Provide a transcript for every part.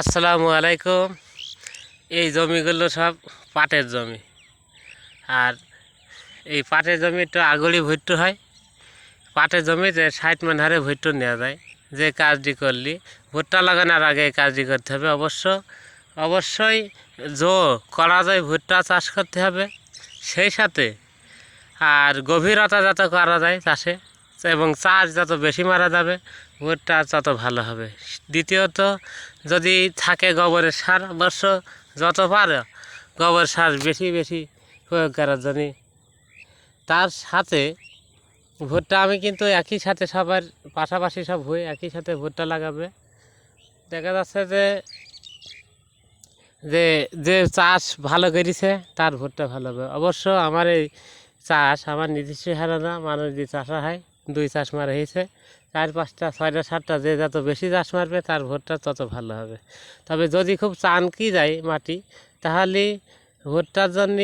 আসসালামু আলাইকুম। এই জমিগুলো সব পাটের জমি। আর এই পাটের জমি একটু আগড়ি ভুট্টো হয়। পাটের জমিতে ষাট মান হারে ভুট্টো নেওয়া যায়। যে কাজটি করলি, ভুট্টা লাগানোর আগে এই কাজটি করতে হবে। অবশ্য, অবশ্যই জো করা যায় ভুট্টা চাষ করতে হবে, সেই সাথে আর গভীরতা যত করা যায় চাষে, এবং চাষ যত বেশি মারা যাবে ভুট্টা তত ভালো হবে। দ্বিতীয়ত, যদি থাকে গোবরের সার, অবশ্য যত পারো, গোবর সার বেশি বেশি প্রয়োগ করার জন্য। তার সাথে ভুট্টা আমি কিন্তু একই সাথে সবার পাশাপাশি সব হয়ে একই সাথে ভুট্টা লাগাবে। দেখা যাচ্ছে যে যে যে চাষ ভালো করেছে, তার ভুট্টা ভালো হবে। অবশ্য আমার এই চাষ আমার নিজস্ব হারা না মানুষ যে চাষা হয় দুই চাষ মারা হয়েছে। চার, পাঁচটা, ছয়টা, সাতটা, যে যত বেশি চাষ মারবে, তার ভোটটা তত ভালো হবে। তবে যদি খুব চানকি যায় মাটি, তাহলে ভোটটার জন্য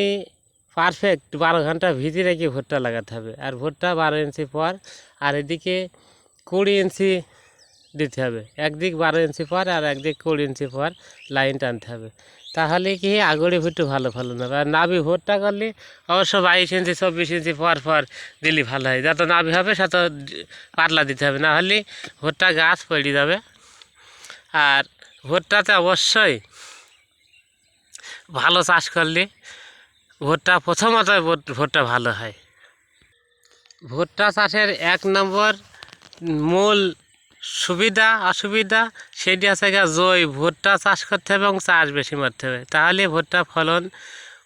পারফেক্ট বারো ঘণ্টা ভিজি রেখে ভুট্টা লাগাতে হবে। আর ভুট্টা বারো ইঞ্চি পর, আর এদিকে কুড়ি ইঞ্চি দিতে হবে। একদিক বারো ইঞ্চি পর আর একদিক কুড়ি ইঞ্চি পর লাইন টানতে হবে। তাহলে কি আগড়ি ভুট্টু ভালো ফলন হবে? আর নাবি ভোটটা করলে অবশ্য বাইশ ইঞ্চি চব্বিশ ইঞ্চি পর পর দিলে ভালো হয়। যত নাবি হবে, তত পাতলা দিতে হবে। না হলে ভুট্টা গাছ পড়ে যাবে। আর ভুট্টাতে অবশ্যই ভালো চাষ করলে ভুট্টা প্রথমত ভুট- ভুট্টা ভালো হয়। ভুট্টা চাষের এক নম্বর মূল সুবিধা, অসুবিধা, সেটি আছে জয় ভুট্টা চাষ করতে হবে এবং চাষ বেশি মারতে হবে। তাহলে ভুট্টা ফলন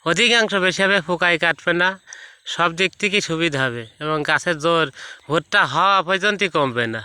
অধিকাংশ বেশি হবে, পোকায় কাটবে না। সব দিক থেকেই সুবিধা হবে এবং গাছের জোর ভুট্টা হওয়া পর্যন্তই কমবে না।